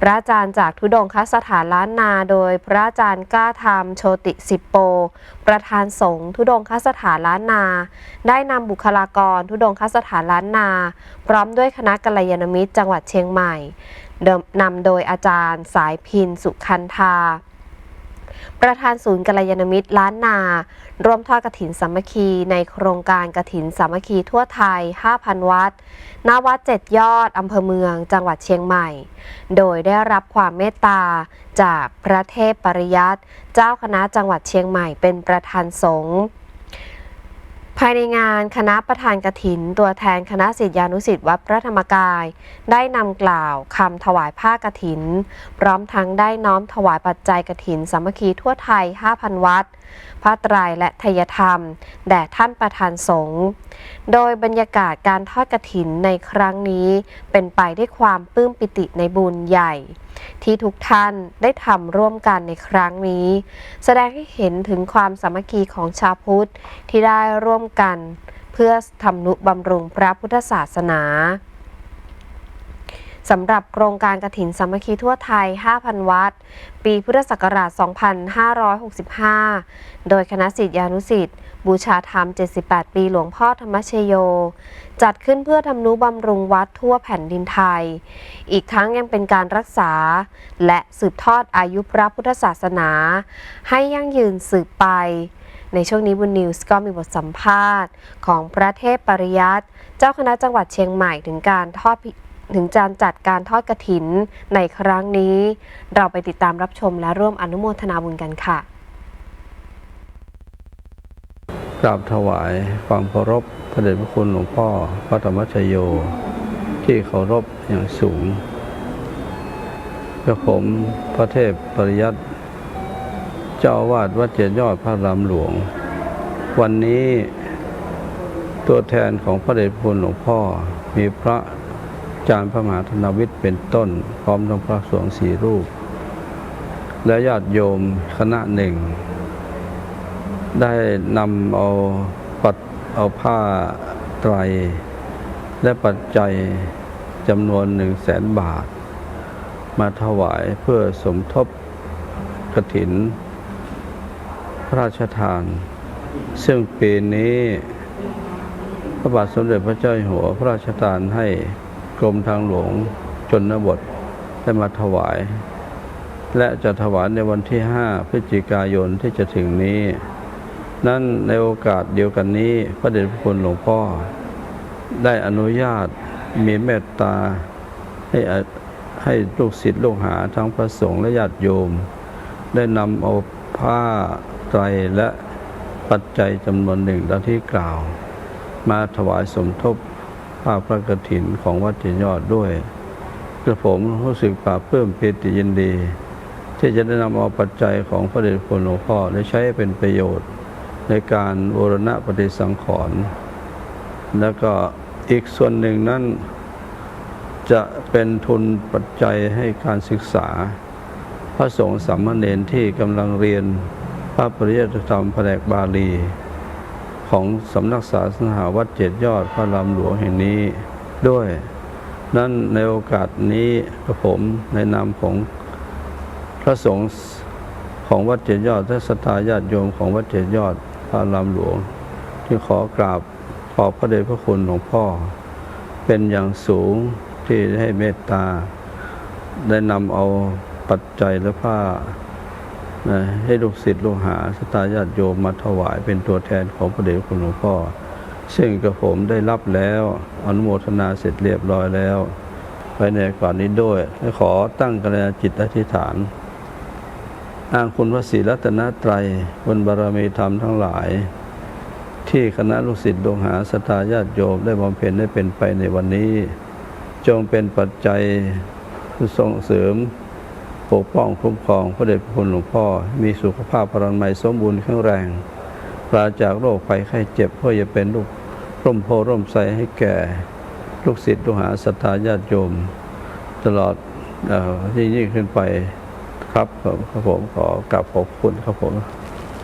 พระอาจารย์จากทุดงคสถานล้านนาโดยพระอาจารย์กล้าธรรมโชติสิปโป ประธานสงฆ์ทุดงคสถานล้านนา ได้นำบุคลากรทุดงคสถานล้านนา พร้อมด้วยคณะกัลยาณมิตรจังหวัดเชียงใหม่นำโดยอาจารย์สายพินสุคันธา ประธานศูนย์กัลยาณมิตรล้านนา ร่วมทอดกฐินสามัคคี ในโครงการกฐินสามัคคีทั่วไทย 5,000 วัดณวัดเจ็ดยอดอำเภอเมือง จังหวัดเชียงใหม่ โดยได้รับความเมตตาจากพระเทพปริยัติเจ้าคณะจังหวัดเชียงใหม่เป็นประธานสงฆ์ ภายในงานคณะประธานกฐิน ตัวแทนคณะศิษยานุศิษย์วัดพระธรรมกาย ได้นำกล่าวคำถวายผ้ากฐิน พร้อมทั้งได้น้อมถวายปัจจัยกฐินสามัคคีทั่วไทย 5,000 วัดพระไตรและทยธรรม แด่ท่านประธานสงฆ์โดยบรรยากาศการทอดกฐินในครั้งนี้ เป็นไปด้วยความปลื้มปิติในบุญใหญ่ ที่ทุกท่านได้ทำร่วมกันในครั้งนี้ แสดงให้เห็นถึงความสามัคคีของชาวพุทธที่ได้ร่วมกัน เพื่อทำนุบำรุงพระพุทธศาสนา สำหรับโครงการกฐินสามัคคีทั่วไทย 5,000 วัด ปีพุทธศักราช 2565 โดยคณะศิษยานุศิษย์บูชาธรรม 78 ปีหลวงพ่อธรรมชโย จัดขึ้นเพื่อทำนุบำรุงวัดทั่วแผ่นดินไทย อีกทั้งยังเป็นการรักษา และสืบทอดอายุพระพุทธศาสนา ให้ยั่งยืนสืบไป ในช่วงนี้บุญนิวส์ก็มีบทสัมภาษณ์ ของพระเทพปริยัติ เจ้าคณะจังหวัดเชียงใหม่ถึงการทอดพิ ถึงการจัดการทอดกระถินในครั้งนี้ เราไปติดตามรับชมและร่วมอนุโมทนาบุญกันค่ะกราบถวายความเคารพพระเดชพระคุณหลวงพ่อพระธรรมชโย ที่เคารพอย่างสูงกระผมพระเทพปริยัติเจ้าวาสวัดเจียนยอดพระรามหลวง วันนี้ตัวแทนของพระเดชพระคุณหลวงพ่อมีพระ จารย์พระมหาธนวิทย์เป็นต้น พร้อมทั้งพระสงฆ์สี่รูป และญาติโยมคณะหนึ่ง ได้นำเอาปัดเอาผ้าไตร และปัจจัยจำนวนหนึ่งแสนบาท มาถวายเพื่อสมทบกถิน พระราชทาน ซึ่งปีนี้พระบาทสมเด็จพระเจ้าอยู่หัวพระราชทานให้ มทางหลวงชนบทได้มาถวาย และจะถวายในวันที่ 5 พฤศจิกายนที่จะถึงนี้ นั้นในโอกาสเดียวกันนี้พระเดชพระคุณหลวงพ่อ ได้อนุญาตมีเมตตาให้ให้ลูกศิษย์ลูกหาทั้งพระสงฆ์และญาติโยม ได้นำเอาผ้าไตรและปัจจัยจำนวนหนึ่งดังที่กล่าว มาถวายสมทบ ผ้าพระกฐินของวัดเจยนยอดด้วยกระผมรู้สึกปลาบเพิ่มปิติยินดี ที่จะได้นำเอาปัจจัยของพระเดชพระหลวงพ่อได้ใช้เป็นประโยชน์ ในการบูรณะปฏิสังขรณ์แล้วก็อีกส่วนหนึ่งนั้นจะเป็นทุนปัจจัยให้การศึกษา พระสงฆ์สามเณรที่กำลังเรียนพระปริยัติธรรมแผนกบาลี ของสำนักศาสนาวัดเจ็ดยอดพระรามหลวงแห่งนี้ด้วย นั้นในโอกาสนี้กระผมในนามของพระสงฆ์ของวัดเจ็ดยอดและสตาญาติโยมของวัดเจ็ดยอดพระรามหลวง ที่ขอกราบขอบพระเดชพระคุณหลวงพ่อ เป็นอย่างสูงที่ให้เมตตา ได้นำเอาปัจจัยและผ้า นะให้ลูกศิษย์ลูกหาสตาญาติโยมมาถวายเป็นตัวแทนของพระเดชคุณหลวงพ่อ ซึ่งกระผมได้รับแล้วอนุโมทนาเสร็จเรียบร้อยแล้วภายในก่อนนี้ด้วยและขอตั้งกระจิตอธิษฐานอ้างคุณพระศรีรัตนตรัยบนบารมีธรรมทั้งหลาย ที่คณะลูกศิษย์ลูกหาสตาญาติโยมได้บำเพ็ญได้เป็นไปในวันนี้ จงเป็นปัจจัยส่งเสริม ปกป้องคุ้มครองพระเดชพระคุณหลวงพ่อ มีสุขภาพพลังใหม่สมบูรณ์แข็งแรงปราศจากโรคภัยไข้เจ็บเพื่อจะเป็นลูกร่มโพร่มใสให้แก่ ลูกศิษย์ลูกหาศรัทธาญาติโยม ตลอดอยิ่งยิ่งขึ้นไปครับผมครับผมขอกราบขอบคุณครับผม